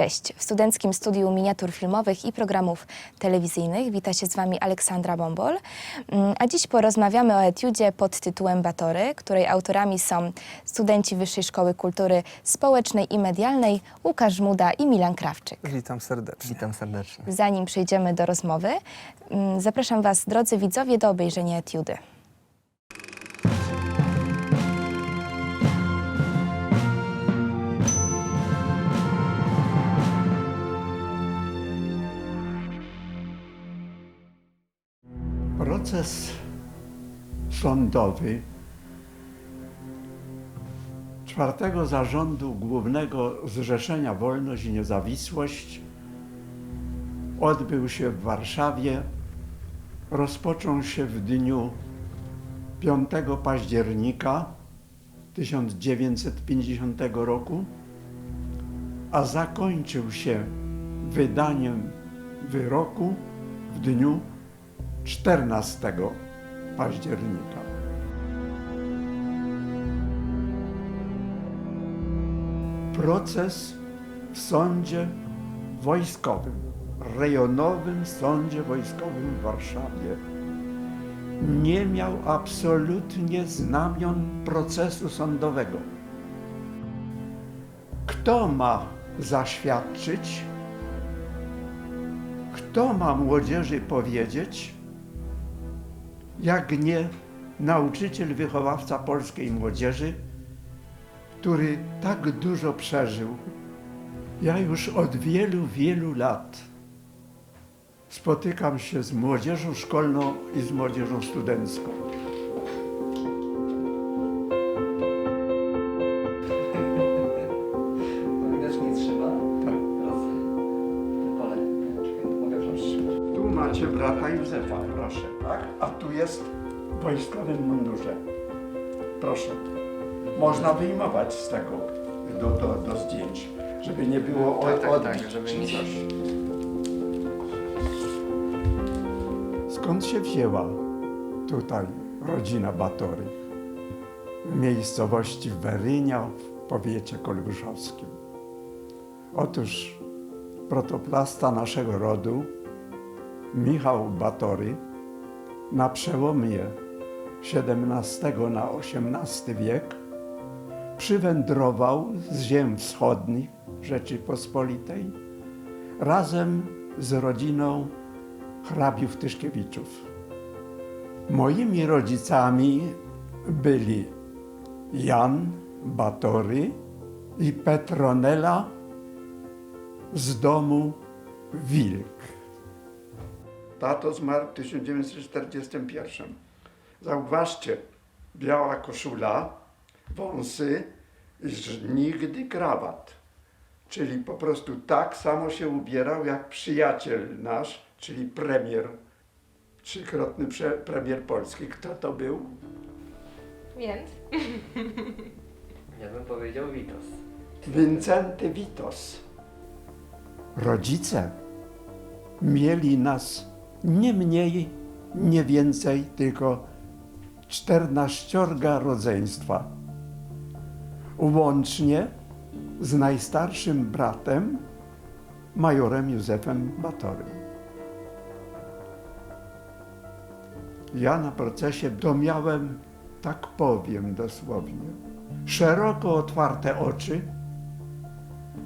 Cześć. W Studenckim Studiu Miniatur Filmowych i Programów Telewizyjnych wita się z Wami Aleksandra Bombol. Mm, A dziś porozmawiamy o etiudzie pod tytułem Batory, której autorami są studenci Wyższej Szkoły Kultury Społecznej i Medialnej Łukasz Muda i Milan Krawczyk. Witam serdecznie. Witam serdecznie. Zanim przejdziemy do rozmowy, mm, zapraszam Was, drodzy widzowie, do obejrzenia etiudy. Proces sądowy czwartego zarządu Głównego Zrzeszenia Wolność i Niezawisłość odbył się w Warszawie. Rozpoczął się w dniu 5 października 1950 roku, a zakończył się wydaniem wyroku w dniu 14 października. Proces w sądzie wojskowym, rejonowym sądzie wojskowym w Warszawie nie miał absolutnie znamion procesu sądowego. Kto ma zaświadczyć? Kto ma młodzieży powiedzieć, jak nie nauczyciel, wychowawca polskiej młodzieży, który tak dużo przeżył? Ja już od wielu, wielu lat spotykam się z młodzieżą szkolną i z młodzieżą studencką. Macie brata Józefa, proszę, tak? A tu jest w wojskowym mundurze. Proszę. Można wyjmować z tego do, do, do zdjęć, żeby nie było Tak, od, tak, tak, odbić żeby czy nie- coś. Skąd się wzięła tutaj rodzina Batory? W miejscowości Werynia w powiecie kolbuszowskim. Otóż protoplasta naszego rodu, Michał Batory, na przełomie XVII na XVIII wiek przywędrował z ziem wschodnich Rzeczypospolitej razem z rodziną hrabiów Tyszkiewiczów. Moimi rodzicami byli Jan Batory i Petronela z domu Wilk. Tato zmarł w 1941. Zauważcie, biała koszula, wąsy nigdy krawat. Czyli po prostu tak samo się ubierał jak przyjaciel nasz, czyli premier, trzykrotny prze, premier Polski. Kto to był? Więc? Ja bym powiedział Witos. Wincenty Witos. Rodzice mieli nas nie mniej, nie więcej, tylko czternaściorga rodzeństwa. Łącznie z najstarszym bratem, majorem Józefem Batorym. Ja na procesie to miałem, tak powiem dosłownie, szeroko otwarte oczy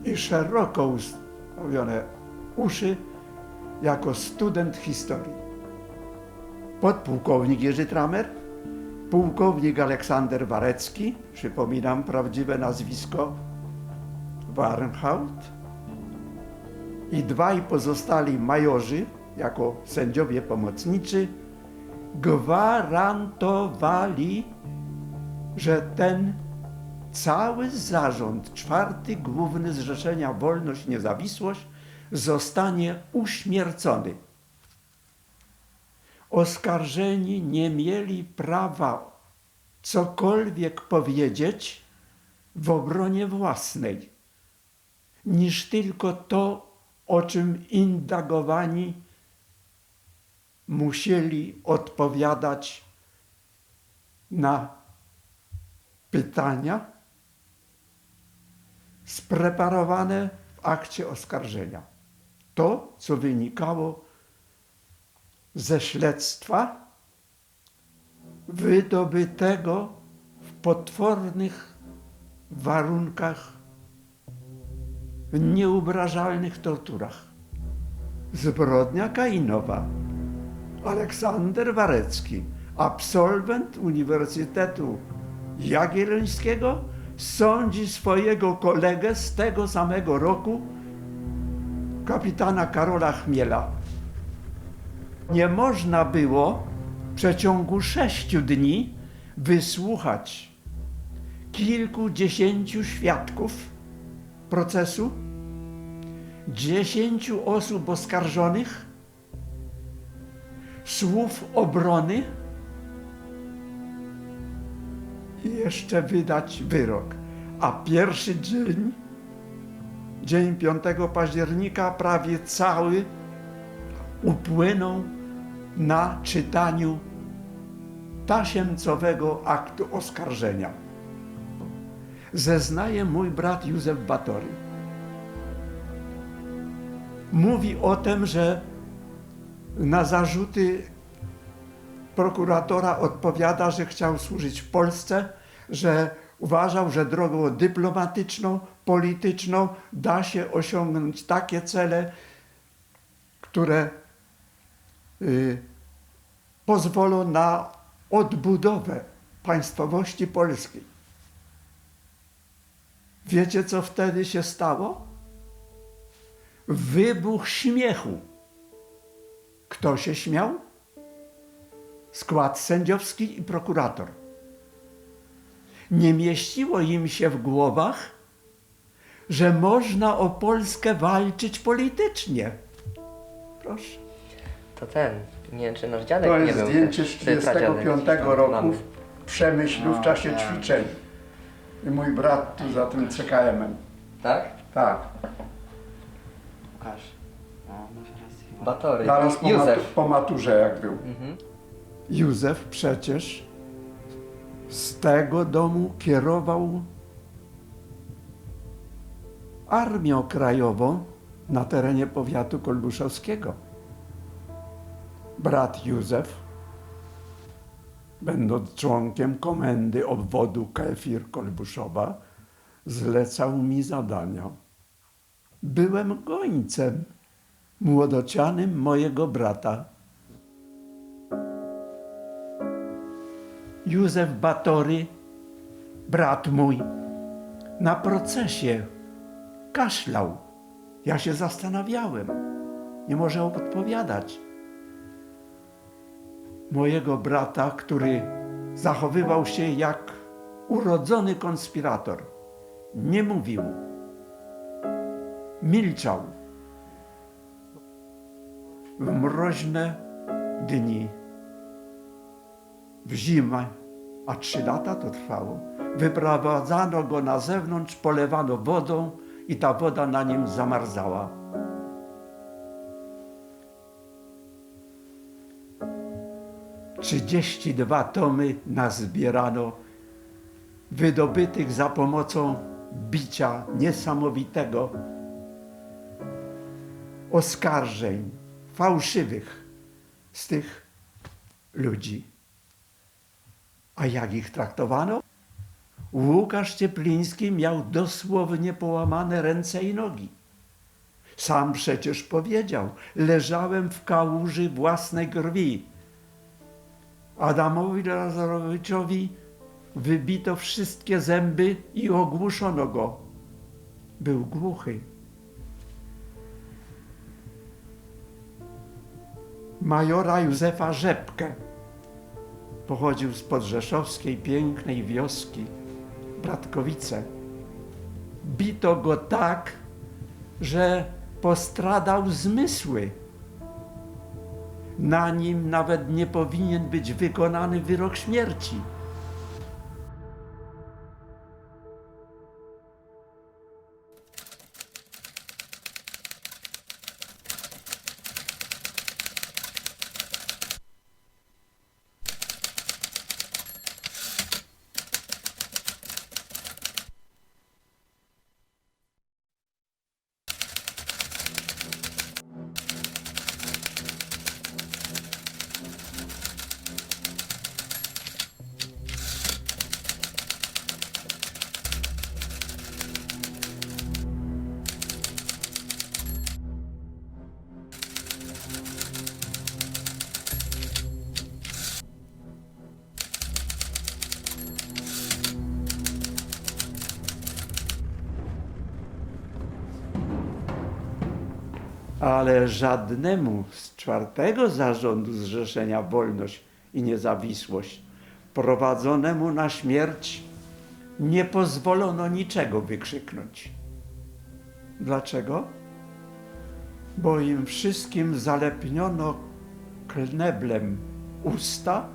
i szeroko ustawione uszy jako student historii. Podpułkownik Jerzy Tramer, pułkownik Aleksander Warecki, przypominam prawdziwe nazwisko, Warnhaut i dwaj pozostali majorzy jako sędziowie pomocniczy gwarantowali, że ten cały zarząd, czwarty główny Zrzeszenia Wolność, Niezawisłość zostanie uśmiercony. Oskarżeni nie mieli prawa cokolwiek powiedzieć w obronie własnej, niż tylko to, o czym indagowani musieli odpowiadać na pytania spreparowane w akcie oskarżenia. To, co wynikało ze śledztwa wydobytego w potwornych warunkach, w nieubrażalnych torturach. Zbrodnia Kainowa. Aleksander Warecki, absolwent Uniwersytetu Jagiellońskiego, sądzi swojego kolegę z tego samego roku, kapitana Karola Chmiela. Nie można było w przeciągu sześciu dni wysłuchać kilkudziesięciu świadków procesu, dziesięciu osób oskarżonych, słów obrony i jeszcze wydać wyrok. A pierwszy dzień, dzień 5 października, prawie cały upłynął na czytaniu tasiemcowego aktu oskarżenia. Zeznaje mój brat Józef Batory. Mówi o tym, że na zarzuty prokuratora odpowiada, że chciał służyć Polsce, że uważał, że drogą dyplomatyczną, polityczną da się osiągnąć takie cele, które y, pozwolą na odbudowę państwowości polskiej. Wiecie, co wtedy się stało? Wybuch śmiechu. Kto się śmiał? Skład sędziowski i prokurator. Nie mieściło im się w głowach, że można o Polskę walczyć politycznie. Proszę. To ten, nie wiem czy nasz dziadek To nie jest był zdjęcie też, z czy pradziadek 35 gdzieś tam roku mamy. w Przemyślu w czasie tak. ćwiczeń. I mój brat tu za tym CKM-em. Tak? Tak. Łukasz. No, masz rację. Batory. Zaraz po, Józef. matu- po maturze jak był. Mhm. Józef przecież z tego domu kierował Armią Krajową na terenie powiatu kolbuszowskiego. Brat Józef, będąc członkiem komendy obwodu Kefir Kolbuszowa, zlecał mi zadania. Byłem gońcem, młodocianym mojego brata. Józef Batory, brat mój, na procesie kaszlał. Ja się zastanawiałem. Nie może odpowiadać. Mojego brata, który zachowywał się jak urodzony konspirator. Nie mówił. Milczał. W mroźne dni w zimę, a trzy lata to trwało. Wyprowadzano go na zewnątrz, polewano wodą i ta woda na nim zamarzała. Trzydzieści dwa tomy nazbierano, wydobytych za pomocą bicia niesamowitego, oskarżeń fałszywych z tych ludzi. A jak ich traktowano? Łukasz Ciepliński miał dosłownie połamane ręce i nogi. Sam przecież powiedział, leżałem w kałuży własnej krwi. Adamowi Lazarowiczowi wybito wszystkie zęby i ogłuszono go. Był głuchy. Majora Józefa Rzepkę pochodził z podrzeszowskiej pięknej wioski Bratkowice. Bito go tak, że postradał zmysły. Na nim nawet nie powinien być wykonany wyrok śmierci. Ale żadnemu z czwartego zarządu Zrzeszenia Wolność i Niezawisłość prowadzonemu na śmierć nie pozwolono niczego wykrzyknąć. Dlaczego? Bo im wszystkim zalepniono kneblem usta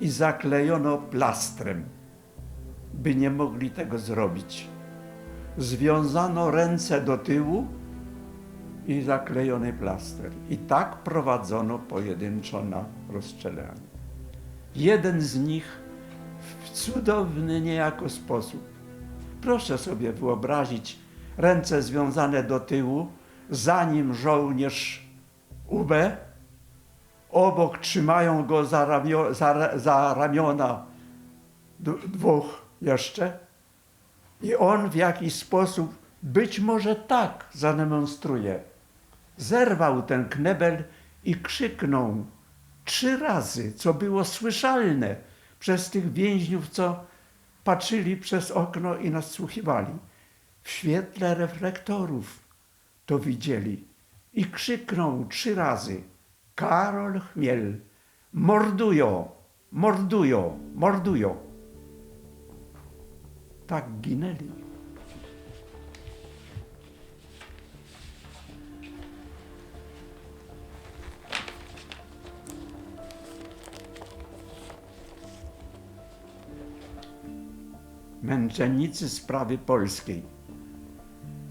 i zaklejono plastrem, by nie mogli tego zrobić. Związano ręce do tyłu i zaklejony plaster. I tak prowadzono pojedynczo na rozstrzelanie. Jeden z nich w cudowny niejako sposób. Proszę sobie wyobrazić ręce związane do tyłu, za nim żołnierz UB, obok trzymają go za, ramio, za, za ramiona dwóch jeszcze i on w jakiś sposób, być może tak zademonstruje, zerwał ten knebel i krzyknął trzy razy, co było słyszalne przez tych więźniów, co patrzyli przez okno i nasłuchiwali. W świetle reflektorów to widzieli i krzyknął trzy razy: Karol Chmiel, mordują, mordują, mordują. Tak ginęli. Męczennicy sprawy polskiej.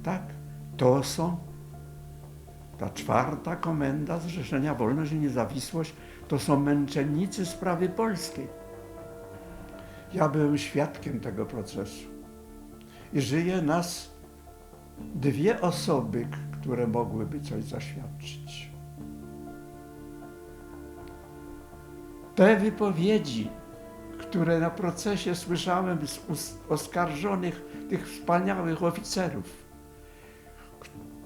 Tak, to są ta czwarta komenda Zrzeszenia Wolność i Niezawisłość, to są męczennicy sprawy polskiej. Ja byłem świadkiem tego procesu. I żyje nas dwie osoby, które mogłyby coś zaświadczyć. Te wypowiedzi, które na procesie słyszałem z oskarżonych tych wspaniałych oficerów,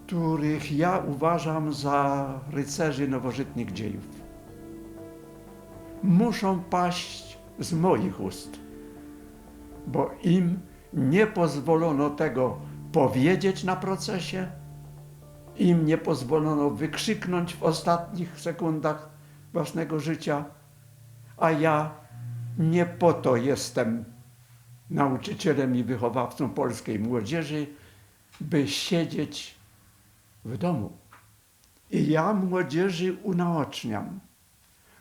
których ja uważam za rycerzy nowożytnych dziejów. Muszą paść z moich ust, bo im nie pozwolono tego powiedzieć na procesie, im nie pozwolono wykrzyknąć w ostatnich sekundach własnego życia, a ja nie po to jestem nauczycielem i wychowawcą polskiej młodzieży, by siedzieć w domu. I ja młodzieży unaoczniam,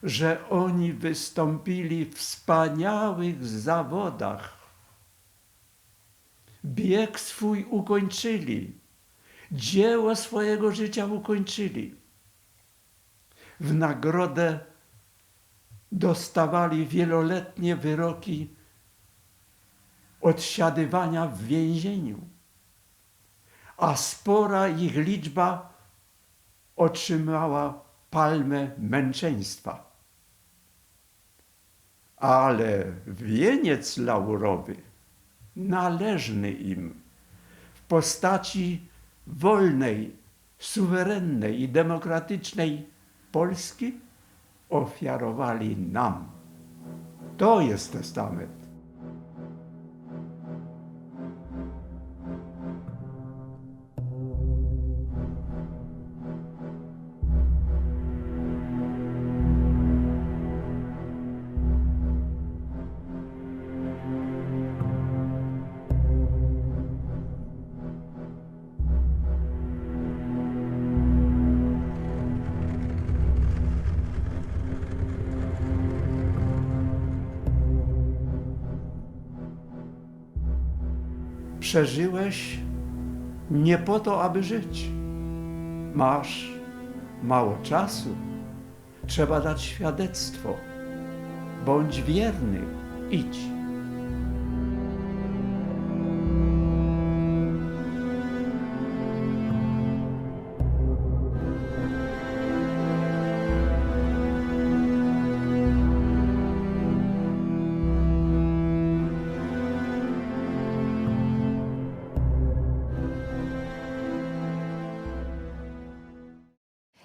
że oni wystąpili w wspaniałych zawodach. Bieg swój ukończyli, dzieło swojego życia ukończyli. W nagrodę dostawali wieloletnie wyroki odsiadywania w więzieniu, a spora ich liczba otrzymała palmę męczeństwa. Ale wieniec laurowy należny im w postaci wolnej, suwerennej i demokratycznej Polski ofiarowali nam. To jest testament. Przeżyłeś nie po to, aby żyć. Masz mało czasu. Trzeba dać świadectwo. Bądź wierny. Idź.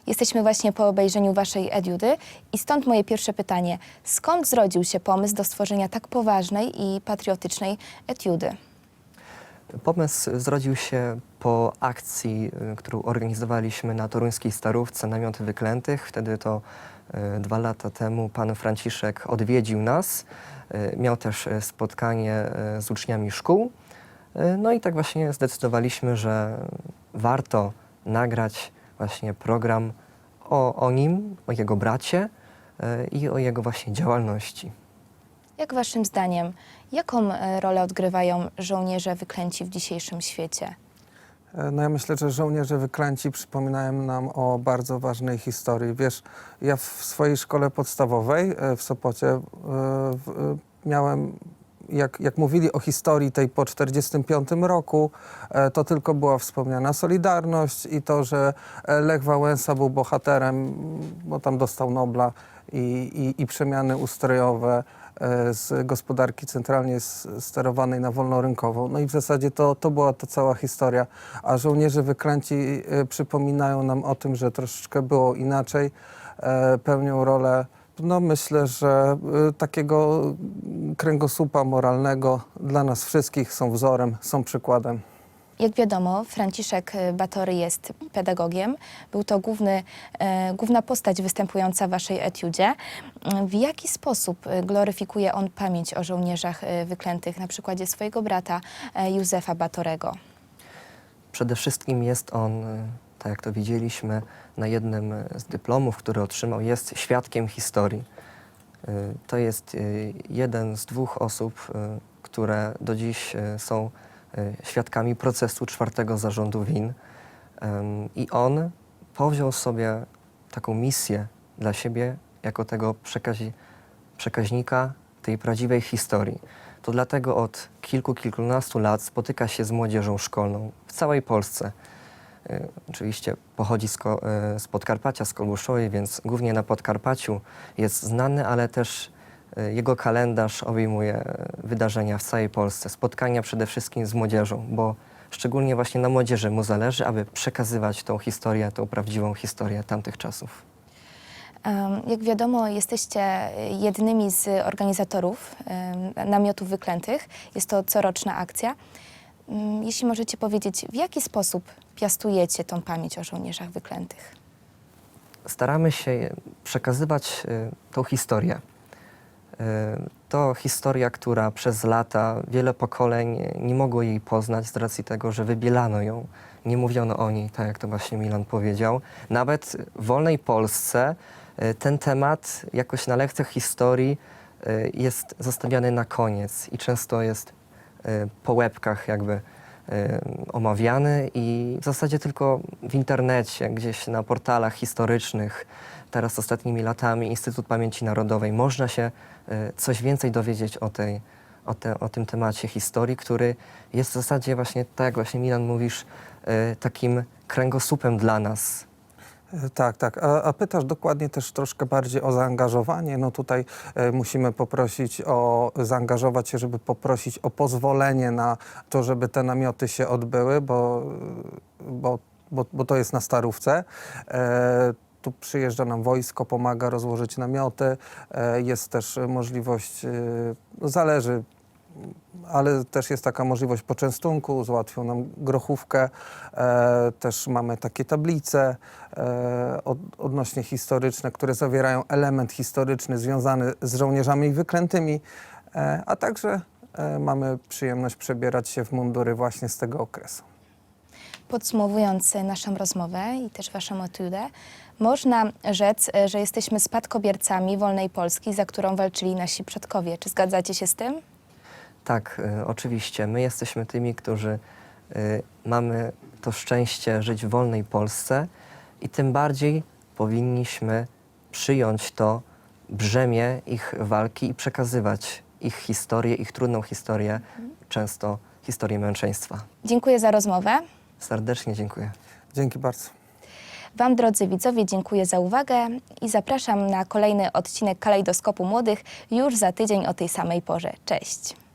Jesteśmy właśnie po obejrzeniu Waszej Ediudy i stąd moje pierwsze pytanie. Skąd zrodził się pomysł do stworzenia tak poważnej i patriotycznej Etiudy? Pomysł zrodził się po akcji, y, którą organizowaliśmy na toruńskiej Starówce Namioty Wyklętych. Wtedy to y, dwa lata temu pan Franciszek odwiedził nas. Y, Miał też spotkanie z uczniami szkół. No i tak właśnie zdecydowaliśmy, że warto nagrać właśnie program o, o nim, o jego bracie y, i o jego właśnie działalności. Jak waszym zdaniem, jaką e, rolę odgrywają żołnierze wyklęci w dzisiejszym świecie? E, No ja myślę, że żołnierze wyklęci przypominają nam o bardzo ważnej historii. Wiesz, ja w swojej szkole podstawowej e, w Sopocie e, w- e, miałem, jak, jak mówili o historii tej po 1945 roku, e, to tylko była wspomniana Solidarność i to, że e, Lech Wałęsa był bohaterem, bo tam dostał Nobla i, i, i przemiany ustrojowe e, z gospodarki centralnie sterowanej na wolnorynkową. No i w zasadzie to, to była ta cała historia. A żołnierze wyklęci przypominają nam o tym, że troszeczkę było inaczej. Pełnią rolę, no myślę, że takiego kręgosłupa moralnego dla nas wszystkich są wzorem, są przykładem. Jak wiadomo, Franciszek e, Batory jest pedagogiem. Był to główny, e, główna postać występująca w waszej etiudzie. W jaki sposób e, gloryfikuje on pamięć o żołnierzach e, wyklętych na przykładzie swojego brata e, Józefa Batorego? Przede wszystkim jest on, y, tak jak to widzieliśmy na jednym z dyplomów, który otrzymał, jest świadkiem historii. To jest y, jeden z dwóch osób, y, które do dziś y, są świadkami procesu czwartego zarządu WIN. I on powziął sobie taką misję dla siebie jako tego przekazi, przekaźnika tej prawdziwej historii. To dlatego od kilku, kilkunastu lat spotyka się z młodzieżą szkolną w całej Polsce. Y, Oczywiście pochodzi z, Ko- y, z Podkarpacia, z Kolbuszowej, więc głównie na Podkarpaciu jest znany, ale też y, jego kalendarz obejmuje wydarzenia w całej Polsce. Spotkania przede wszystkim z młodzieżą, bo szczególnie właśnie na młodzieży mu zależy, aby przekazywać tą historię, tą prawdziwą historię tamtych czasów. Jak wiadomo, jesteście e, jednymi z organizatorów namiotów wyklętych. Jest to coroczna akcja. Mm, Jeśli możecie powiedzieć, w jaki sposób piastujecie tą pamięć o żołnierzach wyklętych? staramy się przekazywać y, tą historię. Y, to historia, która przez lata wiele pokoleń nie mogło jej poznać z racji tego, że wybielano ją, nie mówiono o niej, tak jak to właśnie Milan powiedział. Nawet w wolnej Polsce y, ten temat jakoś na lekcjach historii jest zostawiany na koniec i często jest po łebkach jakby y, omawiany i w zasadzie tylko w internecie, gdzieś na portalach historycznych, teraz ostatnimi latami Instytut Pamięci Narodowej, można się y, coś więcej dowiedzieć o, tej, o, te, o tym temacie historii, który jest w zasadzie właśnie, tak jak właśnie Milan mówisz, takim kręgosłupem dla nas, E, Tak, tak. A, a pytasz dokładnie też troszkę bardziej o zaangażowanie. No tutaj e, musimy poprosić o, zaangażować się, żeby poprosić o pozwolenie na to, żeby te namioty się odbyły, bo, bo, bo, bo to jest na Starówce. E, tu przyjeżdża nam wojsko, pomaga rozłożyć namioty. E, jest też możliwość, e, zależy, ale też jest taka możliwość poczęstunku, załatwią nam grochówkę, e, też mamy takie tablice e, od, odnośnie historyczne, które zawierają element historyczny związany z żołnierzami wyklętymi, e, a także e, mamy przyjemność przebierać się w mundury właśnie z tego okresu. Podsumowując naszą rozmowę i też waszą etiudę, można rzec, że jesteśmy spadkobiercami wolnej Polski, za którą walczyli nasi przodkowie. Czy zgadzacie się z tym? Tak, y, oczywiście. My jesteśmy tymi, którzy y, mamy to szczęście żyć w wolnej Polsce i tym bardziej powinniśmy przyjąć to brzemię ich walki i przekazywać ich historię, ich trudną historię, często historię męczeństwa. Dziękuję za rozmowę. Serdecznie dziękuję. Dzięki bardzo. Wam, drodzy widzowie, dziękuję za uwagę i zapraszam na kolejny odcinek Kalejdoskopu Młodych już za tydzień o tej samej porze. Cześć!